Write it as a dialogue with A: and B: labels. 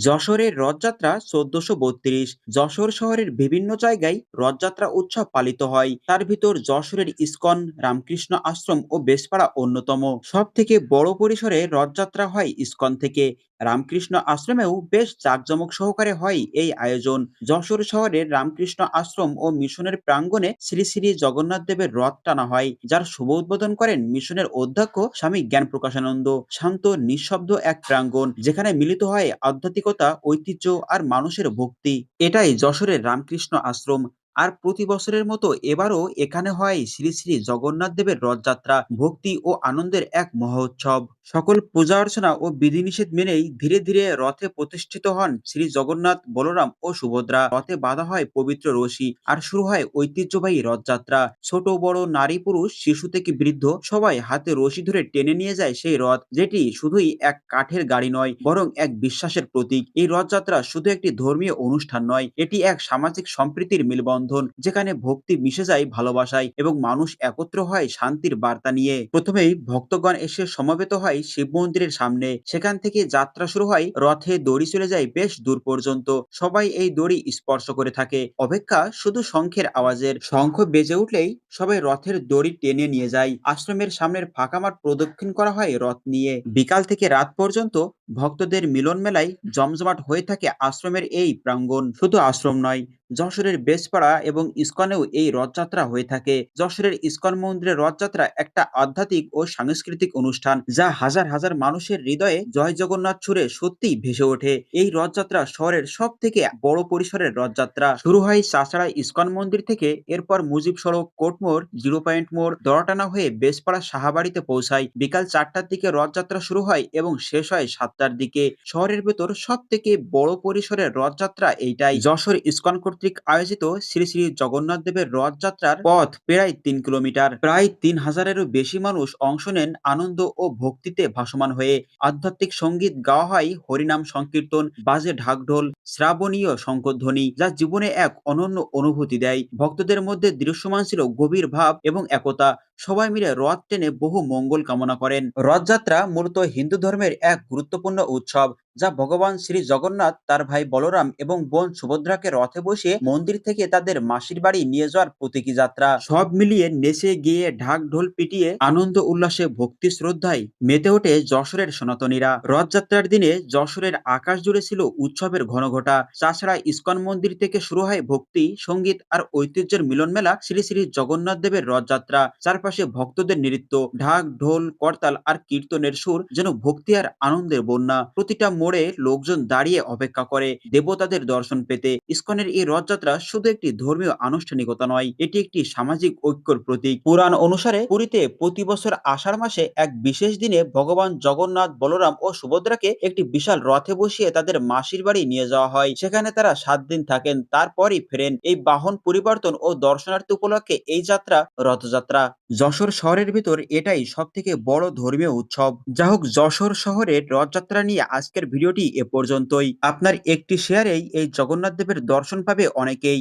A: যশোরের রথযাত্রা চোদ্দশো বত্রিশ। যশোর শহরের বিভিন্ন জায়গায় রথযাত্রা উৎসব পালিত হয়। তার ভিতর যশোরের ইস্কন, রামকৃষ্ণ আশ্রম ও বেশপাড়া অন্যতম। সব থেকে বড় পরিসরে রথযাত্রা হয় ইস্কন থেকে। রামকৃষ্ণ আশ্রমেও বেশ জাঁকজমক সহকারে হয় এই আয়োজন। যশোর শহরের রামকৃষ্ণ আশ্রম ও মিশনের প্রাঙ্গণে শ্রী শ্রী জগন্নাথ দেবের রথ টানা হয়, যার শুভ উদ্বোধন করেন মিশনের অধ্যক্ষ স্বামী জ্ঞান প্রকাশানন্দ শান্ত, নিঃশব্দ এক প্রাঙ্গণ, যেখানে মিলিত হয় আধ্যাত্মিকতা, ঐতিহ্য আর মানুষের ভক্তি। এটাই যশোরের রামকৃষ্ণ আশ্রম। আর প্রতি বছরের মতো এবারও এখানে হয় শ্রী শ্রী জগন্নাথ দেবের রথযাত্রা, ভক্তি ও আনন্দের এক মহোৎসব। সকল পূজা অর্চনা ও বিধিনিষেধ মেনেই ধীরে ধীরে রথে প্রতিষ্ঠিত হন শ্রী জগন্নাথ, বলরাম ও সুভদ্রা। রথে বাঁধা হয় পবিত্র রশি আর শুরু হয় ঐতিহ্যবাহী রথযাত্রা। ছোট, বড় নারী পুরুষ, শিশু থেকে বৃদ্ধ সবাই হাতে রশি ধরে টেনে নিয়ে যায় সেই রথ, যেটি শুধুই এক কাঠের গাড়ি নয়, বরং এক বিশ্বাসের প্রতীক। এই রথযাত্রা শুধু একটি ধর্মীয় অনুষ্ঠান নয়, এটি এক সামাজিক সম্প্রীতির মিলবন্ধন যেখানে ভক্তি মিশে যায় ভালোবাসায় এবং মানুষ একত্র হয় শান্তির বার্তা নিয়ে। প্রথমেই ভক্তগণ এসে সমবেত হয় শিব মন্দিরের সামনে। সেখান থেকে যাত্রা শুরু হয়, রথে দড়ি চলে যায় বেশ দূর পর্যন্ত। সবাই এই দড়ি স্পর্শ করে থাকে। অপেক্ষা শুধু শঙ্খের আওয়াজের। শঙ্খ বেজে উঠলেই সবাই রথের দড়ি টেনে নিয়ে যায়। আশ্রমের সামনের ফাঁকা মাঠ প্রদক্ষিণ করা হয় রথ নিয়ে। বিকাল থেকে রাত পর্যন্ত ভক্তদের মিলন মেলায় জমজমাট হয়ে থাকে আশ্রমের এই প্রাঙ্গণ। শুধু আশ্রম নয় যশোরের বেশপাড়া এবং ইস্কনেও এই রথযাত্রা হয়ে থাকে। যশোরের ইস্কন মন্দিরের রথযাত্রা একটা আধ্যাত্মিক ও সাংস্কৃতিক অনুষ্ঠান যা হাজার হাজার মানুষের হৃদয়ে জয় জগন্নাথ ছুড়ে সত্যিই ভেসে ওঠে। এই রথযাত্রা শহরের সব থেকে বড় পরিসরের রথযাত্রা। শুরু হয় চাষড়া ইস্কন মন্দির থেকে, এরপর মুজিব সড়ক, কোটমোড়, জিরো পয়েন্ট মোড়, দড়াটানা হয়ে বেশপাড়া সাহাবাড়িতে পৌঁছায়। বিকাল চারটার দিকে রথযাত্রা শুরু হয় এবং শেষ হয় সাতটার দিকে। শহরের ভেতর সব থেকে বড় পরিসরের রথযাত্রা এইটাই। যশোর ইস্কন কর্তৃক আয়োজিত শ্রী শ্রী জগন্নাথ দেবের রথযাত্রার পথ প্রায় তিন কিলোমিটার। প্রায় তিন হাজারেরও বেশি মানুষ অংশ নেন আনন্দ ও ভক্তিতে ভাসমান হয়ে। আধ্যাত্মিক সংগীত গাওয়া হয় হরিনাম সংকীর্তন, বাজে ঢাকঢোল, শ্রাবণীয় শঙ্করধ্বনি, যা জীবনে এক অনন্য অনুভূতি দেয়। ভক্তদের মধ্যে দৃশ্যমান ছিল গভীর ভাব এবং একতা। সবাই মিলে রথ টেনে বহু মঙ্গল কামনা করেন। রথযাত্রা মূলত হিন্দু ধর্মের এক গুরুত্বপূর্ণ উৎসব, যা ভগবান শ্রী জগন্নাথ, তার ভাই বলরাম এবং বোন সুভদ্রাকে রথে বসে মন্দির থেকে তাদের মাসির বাড়ি নিয়ে যাওয়ার প্রতীকী যাত্রা। সব মিলিয়ে নেচে গিয়ে ঢাক ঢোল পিটিয়ে আনন্দ উল্লাসে ভক্তি শ্রদ্ধায় মেতে ওঠে যশোরের সনাতনীরা। রথযাত্রার দিনে যশোরের আকাশ জুড়ে ছিল উৎসবের ঘনঘটা। তাছাড়া ইস্কন মন্দির থেকে শুরু হয় ভক্তি, সংগীত আর ঐতিহ্যের মিলন মেলা শ্রী শ্রী জগন্নাথ দেবের রথযাত্রা চারপাশে ভক্তদের নৃত্য, ঢাক, ঢোল, করতাল আর কীর্তনের সুর যেন ভক্তি আর আনন্দের বন্যা। প্রতিটা মোড়ে লোকজন দাঁড়িয়ে অপেক্ষা করে দেবতাদের দর্শন পেতে। ইস্কনের এই রথযাত্রা শুধু একটি ধর্মীয় আনুষ্ঠানিকতা নয়, এটি একটি সামাজিক ঐক্যর প্রতীক। পুরাণ অনুসারে পুরীতে প্রতি বছর আষাঢ় মাসে এক বিশেষ দিনে ভগবান জগন্নাথ, বলরাম ও সুভদ্রাকে একটি বিশাল রথে বসিয়ে তাদের মাসির বাড়ি নিয়ে যাওয়া হয়। সেখানে তারা সাত দিন থাকেন, তারপরই ফেরেন। এই বাহন পরিবর্তন ও দর্শনার্থী উপলক্ষে এই যাত্রা রথযাত্রা। যশোর শহরের ভিতর এটাই সব থেকে বড় ধর্মীয় উৎসব। যা হোক, যশোর শহরের রথযাত্রা নিয়ে আজকের ভিডিওটি এ পর্যন্তই। আপনার একটি শেয়ারেই এই জগন্নাথ দেবের দর্শন পাবে অনেকেই।